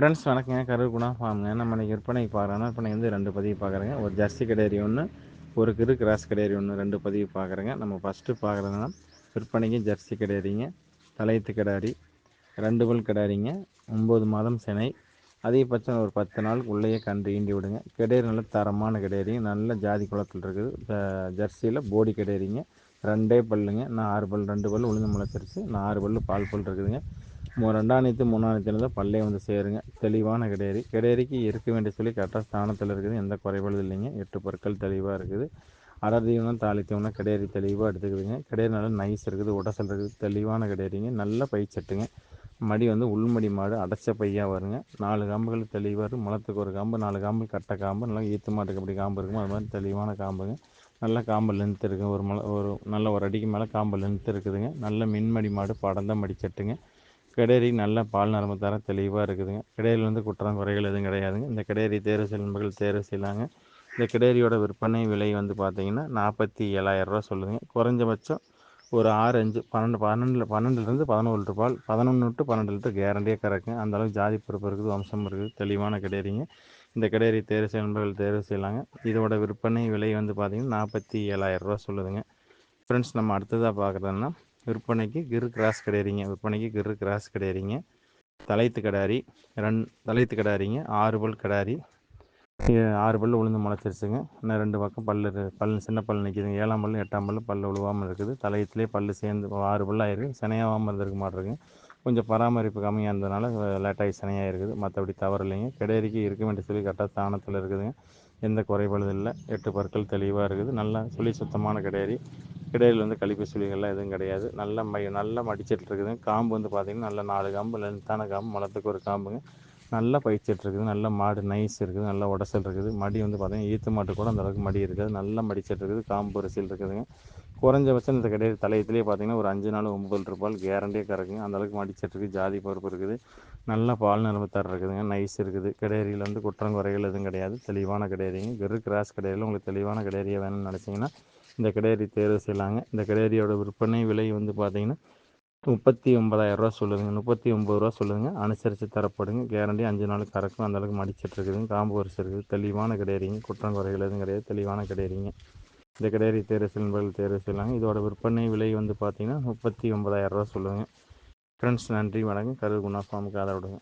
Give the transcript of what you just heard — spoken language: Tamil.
ஃப்ரெண்ட்ஸ் வணக்கங்க. கரூர் குணா ஃபார்முங்க நம்ம இன்றைக்கி விற்பனைக்கு பார்க்குறோன்னா விற்பனை வந்து ரெண்டு பதிவு பார்க்குறேங்க. ஒரு ஜர்சி கடையரி ஒன்று ஒரு கிரு கிராஸ் கடையரி ஒன்று ரெண்டு பதிவு பார்க்குறேங்க. நம்ம ஃபஸ்ட்டு பார்க்குறதுனா விற்பனைக்கு ஜர்சி கடையரிங்க தலையத்து கிடாரி ரெண்டு பல் கிடாரிங்க ஒம்பது மாதம் சினை. அதிகபட்சம் ஒரு பத்து நாள் உள்ளேயே கன்று ஈண்டி விடுங்க. கிடேரி நல்ல தரமான கிடேரிங்க நல்ல ஜாதி குளத்தில் இருக்குது. ஜெர்சியில் போடி கிடேரிங்க ரெண்டே பல்லுங்க நான் ஆறு பல் ரெண்டு பல் உளுந்து முளைச்சிருச்சு நான் ஆறு பல் பால் பல் இருக்குதுங்க. ரெண்டாம் நேற்று மூணாம் பல்லே வந்து சேருங்க. தெளிவான கிடேரி கிடேரிக்கு இருக்க வேண்டிய சொல்லி கரெக்டாக ஸ்தானத்தில் இருக்குது. எந்த குறைபாடு இல்லைங்க. எட்டு பொருட்கள் தெளிவாக இருக்குது. அடர்தீவனம் தாளித்தீவனம் கிடேரி தெளிவாக எடுத்துக்குதுங்க. கிடேரி நல்லா நைஸ் இருக்குது. உடசல் இருக்குது. தெளிவான கிடேரிங்க நல்ல பைச்சட்டுங்க மடி வந்து உள்மடி மாடு அடைச்ச பையாக வருங்க. நாலு காம்புகள் தெளிவாக இருக்கும் முளத்துக்கு ஒரு காம்பு நாலு காம்பு கட்டை காம்பு. நல்லா ஈத்து மாட்டுக்கு அப்படி காம்பு இருக்குமோ அது மாதிரி தெளிவான காம்புங்க. நல்ல காம்பு லென்த் இருக்குது ஒரு மலை ஒரு நல்ல ஒரு அடிக்கு மேலே காம்பு லென்த் இருக்குதுங்க. நல்ல மின்மடி மாடு படந்த மடிச்சட்டுங்க கிடேரி நல்ல பால் நரம்பு தர தெளிவாக இருக்குதுங்க. கிடேரியில் வந்து குற்றம் குறைகள் எதுவும் கிடையாதுங்க. இந்த கிடேரி தேர்வு செல்வர்கள் தேர்வு செய்யலாங்க. இந்த கிடேரியோட விற்பனை விலை வந்து பார்த்திங்கன்னா நாற்பத்தி ஏழாயிரரூவா சொல்லுதுங்க. குறைஞ்சபட்சம் ஒரு ஆறு அஞ்சு பன்னெண்டு பன்னெண்டில் பன்னெண்டுலேருந்து பதினோரு லிட்டர் பதினொன்று டு பன்னெண்டு லிட்டர் கேரண்டியாக கறக்குங்க. அந்தளவுக்கு ஜாதி பொறுப்பு இருக்குது வம்சம் இருக்குது தெளிவான கிடேரிங்க இந்த கிடேரி தேர்வு செய்ய தேர்வு செய்யலாங்க. இதோட விற்பனை விலை வந்து பார்த்திங்கன்னா நாற்பத்தி ஏழாயிரரூவா சொல்லுதுங்க. ஃப்ரெண்ட்ஸ் நம்ம அடுத்ததாக பார்க்குறதுன்னா விற்பனைக்கு கிரு கிராஸ் கிடையாதுங்க விற்பனைக்கு கிரு கிராஸ் கிடையாதுங்க தலைத்து கடாரி ரெண்டு தலைத்து கடாரிங்க ஆறு பல் கடாரி. ஆறு பல் உளுந்து முளைச்சிருச்சுங்க. இன்னும் ரெண்டு பக்கம் பல் பல் சின்ன பல் நிற்கிதுங்க ஏழாம் பல் எட்டாம் பல் பல் உழுவாமல் இருக்குது. தலையத்துலேயே பல் சேர்ந்து ஆறு பல் ஆயிருக்கு சினையாகாமல் இருந்திருக்க மாட்டிருக்கு. கொஞ்சம் பராமரிப்பு கம்மியாக இருந்ததுனால லேட்டாகி சினையாக இருக்குது. மற்றபடி தவறு இல்லைங்க. கிடையறிக்கு இருக்க வேண்டிய சொல்லி கரெக்டாக தானத்தில் இருக்குதுங்க. எந்த குறைபாடும் இல்லை. எட்டு பற்கள் தெளிவாக இருக்குது. நல்லா சொல்லி சுத்தமான கிடையறி. இடையில் வந்து கழிப்பு சுழிகள்லாம் எதுவும் கிடையாது. நல்ல மை நல்லா மடிச்சிட்டு இருக்குது காம்பு வந்து பார்த்திங்கன்னா நல்ல நாலு காம்பு லென்த்தான காம்பு மலத்துக்கு ஒரு காம்புங்க. நல்லா பயிற்சிட்டு இருக்குது நல்ல மாடு நைஸ் இருக்குது. நல்ல உடசல் இருக்குது. மடி வந்து பார்த்திங்கன்னா ஈத்து மாட்டு கூட அந்தளவுக்கு மடி இருக்காது. நல்லா மடிச்சிட்டு இருக்குது காம்பு அரிசியில் இருக்குதுங்க. குறைஞ்சபட்சம் இந்த கிடையாது தலையத்துலேயே பார்த்திங்கன்னா ஒரு அஞ்சு நாள் ஒம்பது ரூபாய் கேரண்டியாக கறக்குங்க. அந்தளவுக்கு மடிச்சிட்டு இருக்குது ஜாதி பருப்பு இருக்குது. நல்ல பால் நிலமத்தார் இருக்குதுங்க. நைஸ் இருக்குது. கிடையரியில் வந்து குற்றம் குறைகள் எதுவும் கிடையாது. தெளிவான கிடையாதுங்க வெறு கிராஸ் கிடையாது உங்களுக்கு தெளிவான கிடையாரியாக வேணும்னு நினச்சிங்கன்னா இந்த கிடையாரி தேர்வு செய்யலாங்க. இந்த கிடையாரியோட விற்பனை விலை வந்து பார்த்திங்கன்னா முப்பத்தி ஒன்பதாயிரரூவா சொல்லுதுங்க. முப்பத்தி ஒம்பது ரூபா சொல்லுதுங்க. அனுசரித்து தரப்படுங்க. கேரண்டி அஞ்சு நாள் கறக்கும் அந்தளவுக்கு மடிச்சிட்ருக்குதுங்க. காம்பு வரிசை இருக்குது. தெளிவான கிடையாதுங்க குற்றம் குறைகள் எதுவும் கிடையாது. தெளிவான கிடையாதுங்க இந்த கிடையாரி தேர்வு செல்வர்கள் தேர்வு செய்யலாங்க. இதோட விற்பனை விலை வந்து பார்த்திங்கன்னா முப்பத்தி ஒன்பதாயிரரூவா சொல்லுங்கள் ஃப்ரெண்ட்ஸ் நன்றி வணக்கம். கருகுணா ஃபார்முக்கு ஆதரவுடுங்க